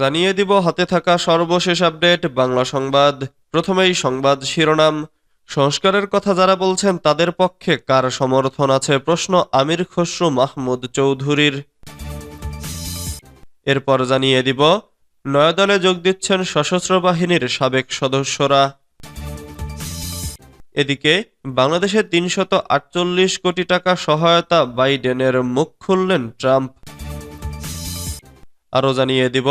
জানিয়ে দিব হাতে থাকা সর্বশেষ আপডেট, বাংলা সংবাদ। প্রথমেই সংবাদ শিরোনাম। সংস্কারের কথা যারা বলছেন, তাদের পক্ষে কার সমর্থন আছে? প্রশ্ন আমির খসরু মাহমুদ চৌধুরীর। এরপর জানিয়ে দিব, নয়াদলে যোগ দিচ্ছেন সশস্ত্র বাহিনীর সাবেক সদস্যরা। এদিকে, বাংলাদেশে তিনশত আটচল্লিশ কোটি টাকা সহায়তা বাইডেনের মুখ খুললেন ট্রাম্প। আরও জানিয়ে দিব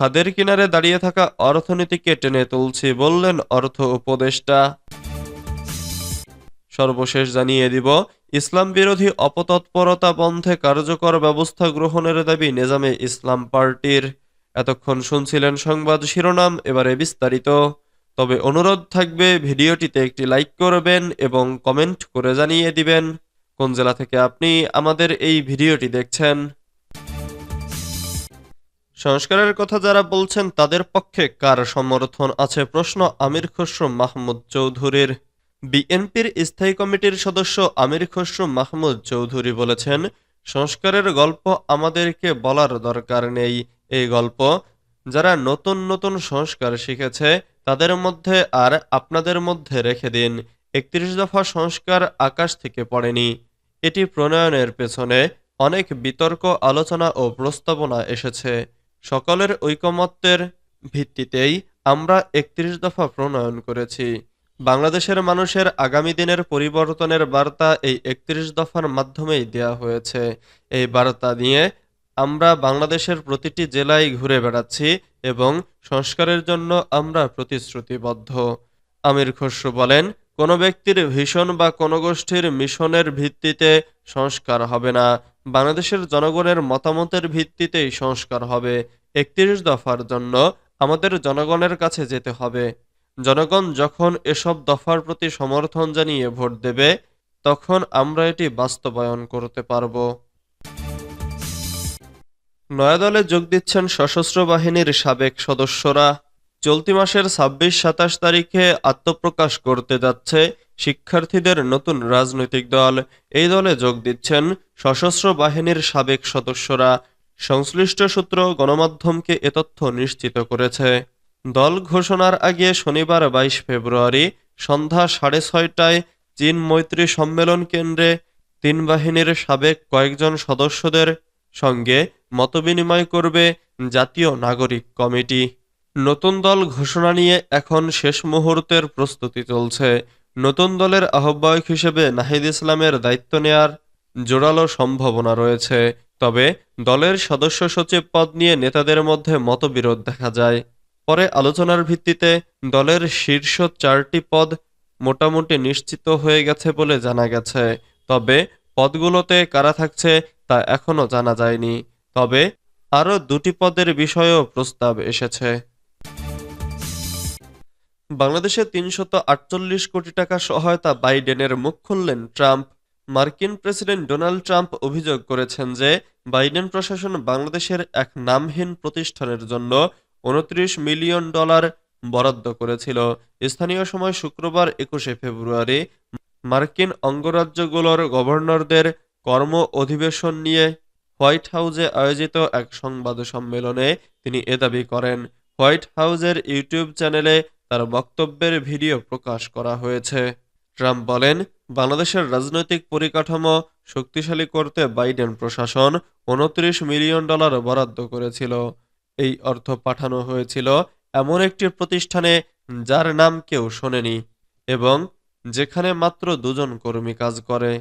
খাদের কিনারে দাঁড়িয়ে থাকা অর্থনীতিকে টেনে তুলছি, বললেন অর্থ উপদেষ্টা। সর্বশেষ জানিয়ে দিব, ইসলাম বিরোধী অপতৎপরতা বন্ধে কার্যকর ব্যবস্থা গ্রহণের দাবি নেজামে ইসলাম পার্টির। এতক্ষণ শুনছিলেন সংবাদ শিরোনাম, এবারে বিস্তারিত। তবে অনুরোধ থাকবে, ভিডিওটিতে একটি লাইক করবেন এবং কমেন্ট করে জানিয়ে দিবেন। কোন জেলা থেকে আপনি আমাদের এই ভিডিওটি দেখছেন? সংস্কারের কথা যারা বলছেন, তাদের পক্ষে কার সমর্থন আছে প্রশ্ন আমির খসরু মাহমুদ চৌধুরীর। বিএনপির স্থায়ী কমিটির সদস্য আমির খসরু মাহমুদ চৌধুরী বলেছেন, সংস্কারের গল্প আমাদেরকে বলার দরকার নেই। এই গল্প যারা নতুন নতুন সংস্কার শিখেছে, তাদের মধ্যে আর আপনাদের মধ্যে রেখে দিন। একত্রিশ দফা সংস্কার আকাশ থেকে পড়েনি। এটি প্রণয়নের পেছনে অনেক বিতর্ক, আলোচনা ও প্রস্তাবনা এসেছে। সকলের ঐকমত্যের ভিত্তিতেই আমরা একত্রিশ দফা প্রণয়ন করেছি। বাংলাদেশের মানুষের আগামী দিনের পরিবর্তনের বার্তা এই একত্রিশ দফার মাধ্যমেই দেয়া হয়েছে। এই বার্তা নিয়ে আমরা বাংলাদেশের প্রতিটি জেলায় ঘুরে বেড়াচ্ছি এবং সংস্কারের জন্য আমরা প্রতিশ্রুতিবদ্ধ। আমির খসরু বলেন, কোনো ব্যক্তির ভীষণ বা কোনো গোষ্ঠীর মিশনের ভিত্তিতে সংস্কার হবে না। বাংলাদেশের জনগণের মতামতের ভিত্তিতেই সংস্কার হবে। একত্রিশ দফার জন্য আমাদের জনগণের কাছে যেতে হবে। জনগণ যখন এসব দফার প্রতি সমর্থন জানিয়ে ভোট দেবে, তখন আমরা এটি বাস্তবায়ন করতে পারব। নয়াদলে যোগ দিচ্ছেন সশস্ত্র বাহিনীর সাবেক সদস্যরা। চলতি মাসের ছাব্বিশ সাতাশ তারিখে আত্মপ্রকাশ করতে যাচ্ছে শিক্ষার্থীদের নতুন রাজনৈতিক দল। এই দলে যোগ দিচ্ছেন সশস্ত্র বাহিনীর সাবেক সদস্যরা। সংশ্লিষ্ট সূত্র গণমাধ্যমকে এ তথ্য নিশ্চিত করেছে। দল ঘোষণার আগে শনিবার বাইশ ফেব্রুয়ারি সন্ধ্যা সাড়ে ছয়টায় চীন মৈত্রী সম্মেলন কেন্দ্রে তিন বাহিনীর সাবেক কয়েকজন সদস্যদের সঙ্গে মতবিনিময় করবে জাতীয় নাগরিক কমিটি। নতুন দল ঘোষণা নিয়ে এখন শেষ মুহূর্তের প্রস্তুতি চলছে। নতুন দলের আহ্বায়ক হিসেবে নাহিদ ইসলামের দায়িত্ব নেয়ার জোরালো সম্ভাবনা রয়েছে। তবে দলের সদস্য সচিব পদ নিয়ে নেতাদের মধ্যে মতবিরোধ দেখা যায়। পরে আলোচনার ভিত্তিতে দলের শীর্ষ চারটি পদ মোটামুটি নিশ্চিত হয়ে গেছে বলে জানা গেছে। তবে পদগুলোতে কারা থাকছে তা এখনও জানা যায়নি। তবে আরও দুটি পদের বিষয়েও প্রস্তাব এসেছে। বাংলাদেশে তিনশত আটচল্লিশ কোটি টাকা সহায়তা বাইডেনের মুখ খুললেন ট্রাম্প। মার্কিন প্রেসিডেন্ট ডোনাল্ড ট্রাম্প অভিযোগ করেছেন যে বাইডেন প্রশাসন বাংলাদেশের এক নামহীন প্রতিষ্ঠানের জন্য উনত্রিশ মিলিয়ন ডলার বরাদ্দ করেছিল। স্থানীয় সময় শুক্রবার একুশে ফেব্রুয়ারি মার্কিন অঙ্গরাজ্যগুলোর গভর্নরদের কর্ম অধিবেশন নিয়ে হোয়াইট হাউসে আয়োজিত এক সংবাদ সম্মেলনে তিনি এ দাবি করেন। হোয়াইট হাউসের ইউটিউব চ্যানেলে তার বক্তব্যের ভিডিও প্রকাশ করা হয়েছে। ট্রাম্প বলেন, বাংলাদেশের রাজনৈতিক পরিকাঠামো শক্তিশালী করতে বাইডেন প্রশাসন উনত্রিশ মিলিয়ন ডলার বরাদ্দ করেছিল। এই অর্থ পাঠানো হয়েছিল এমন একটি প্রতিষ্ঠানে যার নাম কেউ শোনেনি এবং যেখানে মাত্র দুজন কর্মী কাজ করে।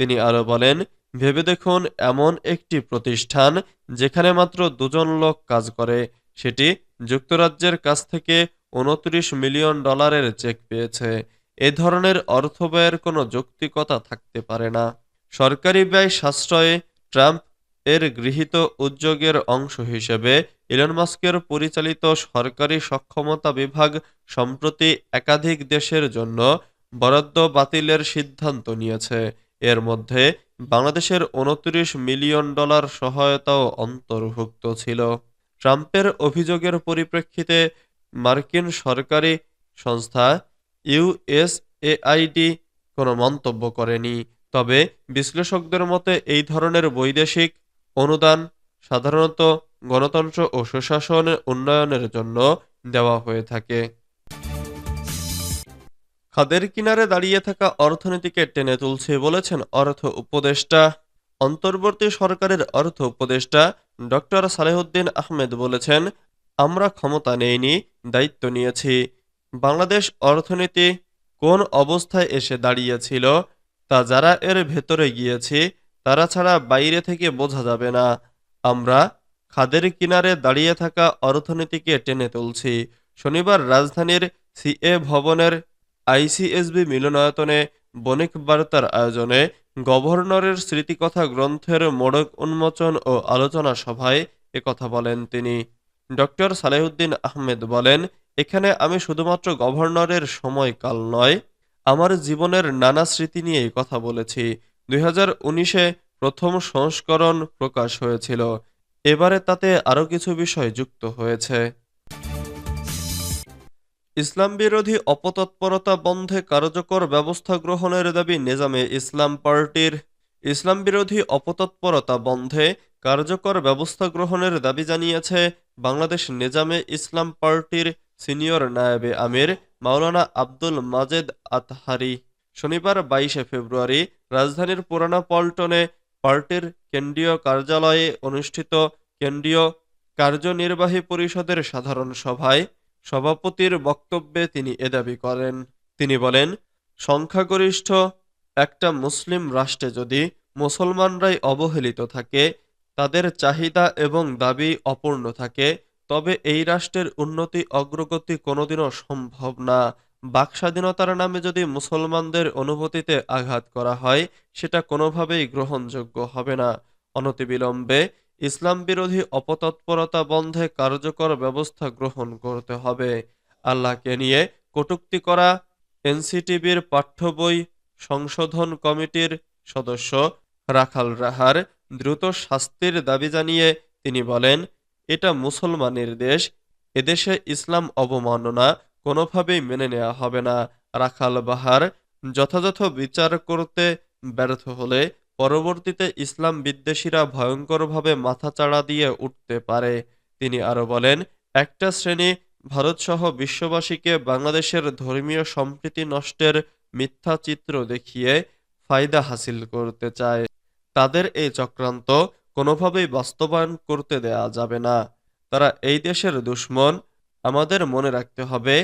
তিনি আরও বলেন, ভেবে দেখুন, এমন একটি প্রতিষ্ঠান যেখানে মাত্র দুজন লোক কাজ করে, সেটি যুক্তরাজ্যের কাছ থেকে উনত্রিশ মিলিয়ন ডলারের চেক পেয়েছে। এ ধরনের অর্থ ব্যয়ের কোনো যৌক্তিকতা থাকতে পারে না। সরকারি ব্যয় সাশ্রয়ে ট্রাম্প এর গৃহীত উদ্যোগের অংশ হিসেবে ইলন মাস্কের পরিচালিত সরকারি সক্ষমতা বিভাগ সম্প্রতি একাধিক দেশের জন্য বরাদ্দ বাতিলের সিদ্ধান্ত নিয়েছে। এর মধ্যে বাংলাদেশের উনত্রিশ মিলিয়ন ডলার সহায়তাও অন্তর্ভুক্ত ছিল। ট্রাম্পের অভিযোগের পরিপ্রেক্ষিতে মার্কিন সরকারি সংস্থা ইউএসএআইডি কোনো মন্তব্য করেনি। তবে বিশ্লেষকদের মতে এই ধরনের বৈদেশিক অনুদান সাধারণত গণতন্ত্র ও সুশাসনের উন্নয়নের জন্য দেওয়া হয়ে থাকে। খাদের কিনারে দাঁড়িয়ে থাকা অর্থনীতিকে টেনে তুলছে বলেছেন অর্থ উপদেষ্টা। অন্তর্বর্তী সরকারের অর্থ উপদেষ্টা ডক্টর সালেহুদ্দিন আহমেদ বলেছেন আমরা ক্ষমতা নেইনি, দায়িত্ব নিয়েছি। বাংলাদেশ অর্থনীতি কোন অবস্থায় এসে দাঁড়িয়েছিল তা যারা এর ভেতরে গিয়েছি, তারা ছাড়া বাইরে থেকে বোঝা যাবে না। আমরা খাদের কিনারে দাঁড়িয়ে থাকা অর্থনীতিকে টেনে তুলছি। শনিবার রাজধানীর সিএ ভবনের আইসিএসবি মিলনায়তনে বণিক বার্তার আয়োজনে গভর্নরের স্মৃতিকথা গ্রন্থের মোড়ক উন্মোচন ও আলোচনা সভায় একথা বলেন তিনি। ডক্টর সালেহুদ্দিন আহমেদ বলেন, এখানে আমি শুধুমাত্র গভর্নরের সময়কাল নয়, আমার জীবনের নানা স্মৃতি নিয়েই কথা বলেছি। দুই হাজার প্রথম সংস্করণ প্রকাশ হয়েছিল। এবারে তাতে আরও কিছু বিষয় যুক্ত হয়েছে। ইসলাম বিরোধী অপতৎপরতা বন্ধে কার্যকর ব্যবস্থা গ্রহণের দাবি নিজামে ইসলাম পার্টির। ইসলাম বিরোধী অপতৎপরতা বন্ধে কার্যকর ব্যবস্থা গ্রহণের দাবি জানিয়েছে বাংলাদেশ নিজামে ইসলাম পার্টির সিনিয়র নায়েবে আমির মাওলানা আব্দুল মাজেদ আতহারি। শনিবার বাইশে ফেব্রুয়ারি রাজধানীর পুরানা পল্টনে পার্টির কেন্দ্রীয় কার্যালয়ে অনুষ্ঠিত কেন্দ্রীয় কার্যনির্বাহী পরিষদের সাধারণ সভায় সভাপতির বক্তব্যে তিনি এ দাবি করেন। তিনি বলেন, সংখ্যাগরিষ্ঠ একটা মুসলিম রাষ্ট্রে যদি মুসলমানরাই অবহেলিত থাকে তাদের চাহিদা এবং দাবি অপূর্ণ থাকে, তবে এই রাষ্ট্রের উন্নতি অগ্রগতি কোনোদিনও সম্ভব না। বাকস্বাধীনতার নামে যদি মুসলমানদের অনুভূতিতে আঘাত করা হয়, সেটা কোনোভাবেই গ্রহণযোগ্য হবে না। অনতিবিলম্বে ইসলাম বিরোধী অপতৎপরতা বন্ধে কার্যকর ব্যবস্থা গ্রহণ করতে হবে। আল্লাহকে নিয়ে কটূক্তি করা এনসিটিভির পাঠ্য বই সংশোধন কমিটির সদস্য রাখাল রাহার দ্রুত শাস্তির দাবি জানিয়ে তিনি বলেন, এটা মুসলমানের দেশ, এদেশে ইসলাম অবমাননা কোনোভাবেই মেনে নেওয়া হবে না। রাখাল বাহার যথাযথ বিচার করতে ব্যর্থ হলে পরবর্তীতে ইসলাম বিদ্বেষীরা ভয়ঙ্করভাবে মাথাচাড়া দিয়ে উঠতে পারে। তিনি আরও বলেন, একটা শ্রেণি ভারতসহ বিশ্ববাসীকে বাংলাদেশের ধর্মীয় সম্প্রীতি নষ্টের মিথ্যা চিত্র দেখিয়ে ফায়দা হাসিল করতে চায়। তাদের এই চক্রান্ত কোনোভাবেই বাস্তবায়ন করতে দেয়া যাবে না। তারা এই দেশের দুশ্মন। আমাদের মনে রাখতে হবে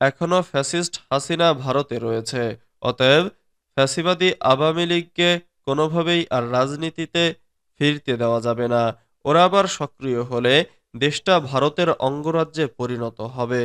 এখনও ফ্যাসিস্ট হাসিনা ভারতে রয়েছে। অতএব ফ্যাসিবাদী আওয়ামী লীগকে কোনোভাবেই আর রাজনীতিতে ফিরতে দেওয়া যাবে না। ওরা আবার সক্রিয় হলে দেশটা ভারতের অঙ্গরাজ্যে পরিণত হবে।